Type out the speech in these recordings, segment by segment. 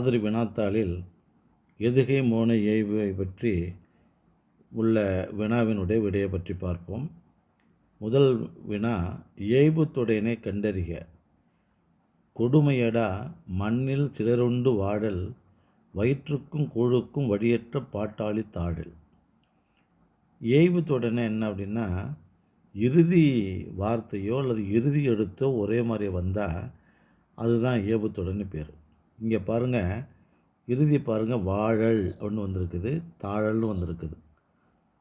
மாதிரி வினாத்தாளில் எதுகை மோனை ஏய்வை பற்றி உள்ள வினாவினுடைய விடையை பற்றி பார்ப்போம். முதல் வினா ஏய்பு தொடையினை கண்டறிக. கொடுமையடா மண்ணில் சிலருண்டு வாடல் வயிற்றுக்கும் கோழுக்கும் வழியற்ற பாட்டாளி தாழல் ஏய்வு தொடனே என்ன அப்படின்னா இறுதி வார்த்தையோ அல்லது இறுதி எழுத்தோ ஒரே மாதிரி வந்தால் அதுதான் ஏபுத்தொடர்னு பேர். இங்கே பாருங்கள் இறுதி பாருங்கள் வாழல் அப்படின்னு வந்திருக்குது தாழல்னு வந்திருக்குது.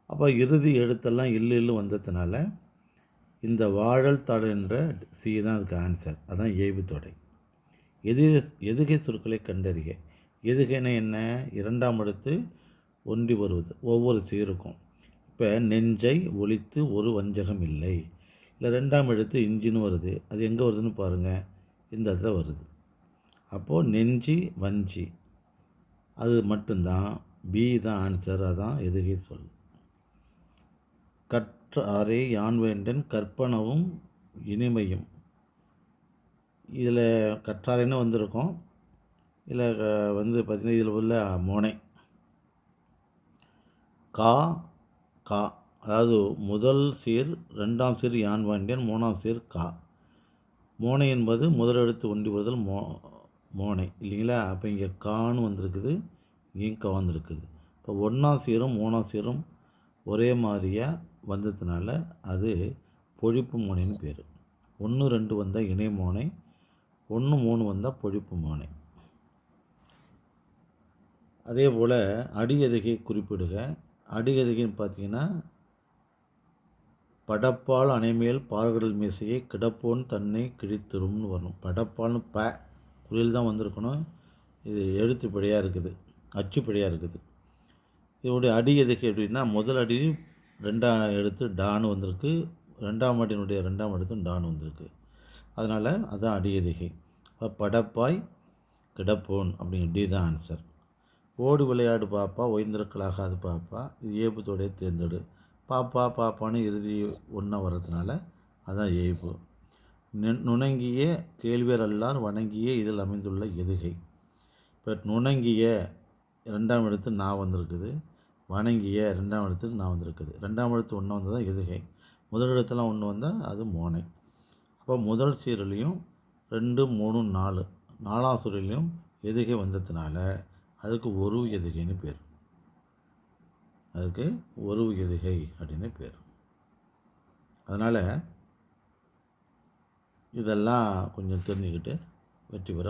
அப்போ இறுதி எழுத்தெல்லாம் இல்லு இல்லு வந்ததுனால இந்த வாழல் தாழல் என்ற சி தான் அதுக்கு ஆன்சர் அதான் ஏய்வு தொடை. எது எதுகை சொற்களை கண்டறிக. எதுகைனா என்ன? இரண்டாம் எழுத்து ஒன்றி வருவது. ஒவ்வொரு சீருக்கும் இப்போ நெஞ்சை ஒழித்து ஒரு வஞ்சகம் இல்லை. இல்லை ரெண்டாம் எழுத்து இஞ்சின்னு வருது. அது எங்கே வருதுன்னு பாருங்கள் இந்த இடத்துல வருது. அப்போது நெஞ்சி வஞ்சி. அது மட்டும்தான் பி தான் ஆன்சர் அதான் எதுகை சொல். கற்ற யான் வேண்டன் கற்பனவும் இனிமையும். இதில் கற்றாரைன்னு வந்திருக்கோம்? இதில் வந்து பார்த்திங்கன்னா இதில் உள்ள மோனை. கா கா. அதாவது முதல் சீர் ரெண்டாம் சீர் யான் வேண்டியன் மூணாம் சீர் கா. மோனை என்பது முதலெழுத்து ஒன்றி வருதல் மோ மோனை இல்லைங்களா? அப்போ இங்கே கான்னு வந்திருக்குது இங்கேயும் கா வந்திருக்குது. இப்போ ஒன்றாம் சீரும் மூணாம் சீரும் ஒரே மாதிரியாக வந்ததுனால அது பொழிப்பு மோனைன்னு பேர். ஒன்று ரெண்டு வந்தால் இணை மோனை ஒன்று மூணு வந்தால் பொழிப்பு மோனை. அதே போல் அடியதுகை குறிப்பிடுக. அடிகதைக்குன்னு பார்த்தீங்கன்னா படப்பால் அணைமேல் பார்கடல் மீசையை கிடப்போன் தன்னை கிழித்துரும்னு வரணும் படப்பால்னு ப குறியில் தான் வந்திருக்கணும். இது எழுத்துப்படியாக இருக்குது. அச்சுப்படியாக இருக்குது. இதோடைய அடி எதுக்கு எப்படின்னா முதல் அடி ரெண்டாம் எழுத்து டான்னு வந்திருக்கு. ரெண்டாம் அடியினுடைய ரெண்டாம் எழுத்தும் டான் வந்திருக்கு. அதனால் அதுதான் அடி எதுகை படப்பாய் கிடப்போன் அப்படிங்கிற டி தான் ஆன்சர் ஓடு விளையாடு பாப்பா ஓய்ந்திருக்கலாகாது பாப்பா இது ஏபுத்தோடைய தேர்ந்தெடு. பாப்பா பாப்பான்னு இறுதி ஒன்றா வர்றதுனால அதுதான் ஏய்ப்பு நுணங்கிய கேள்வியரெல்லாம் வணங்கிய இதில் அமைந்துள்ள எதுகை. இப்போ நுணங்கிய ரெண்டாம் எழுத்து நான் வந்திருக்குது வணங்கிய ரெண்டாம் எழுத்து நான் வந்திருக்குது. ரெண்டாம் எழுத்து ஒன்று வந்தால் தான் எதுகை? முதல் எழுத்துலாம் ஒன்று வந்தால் அது மோனை. அப்போ முதல் சீரலையும் ரெண்டு மூணு நாலு நாலாம் சூழலையும் எதுகை வந்ததுனால அதுக்கு ஒரு எதுகைன்னு பேர். அதுக்கு ஒரு எதுகை அப்படின்னு பேர். அதனால் இதெல்லாம் கொஞ்சம் தெரிஞ்சுக்கிட்டு வெற்றி பெற